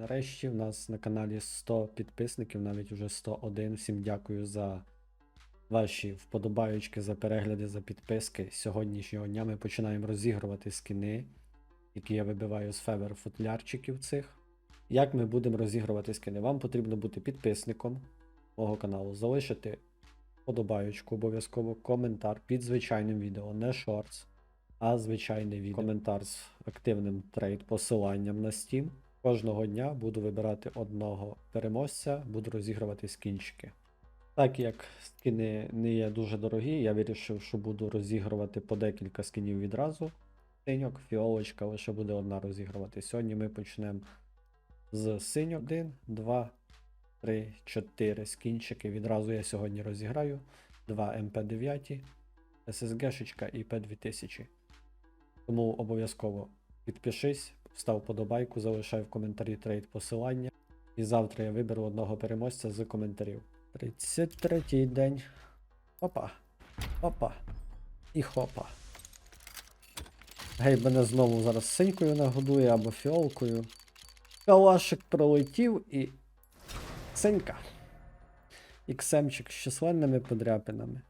Нарешті в нас на каналі 100 підписників, навіть уже 101. Всім дякую за ваші вподобаючки, за перегляди, за підписки. Сьогоднішнього дня ми починаємо розігрувати скини, які я вибиваю з февер футлярчиків цих. Як ми будемо розігрувати скини? Вам потрібно бути підписником мого каналу, залишити вподобаючку, обов'язково коментар під звичайним відео, не шортс, а звичайний відео. Коментар з активним трейд посиланням на Steam. Кожного дня буду вибирати одного переможця, буду розігрувати скінчики. Так як скини не є дуже дорогі, я вирішив, що буду розігрувати по декілька скінів відразу. Синьок, фіолочка, лише буде одна розігрувати. Сьогодні ми почнемо з синьок. 1, 2, 3, 4 скінчики. Відразу я сьогодні розіграю. 2 МП9, SSG і П2000. Тому обов'язково підпишись, став подобайку, залишай в коментарі трейд посилання. І завтра я виберу одного переможця з коментарів. 33-й день. Опа. Опа. І хопа. Гей, мене знову зараз синькою нагодує або фіолкою. Калашик пролетів і. Синька. Іксемчик з численними подряпинами.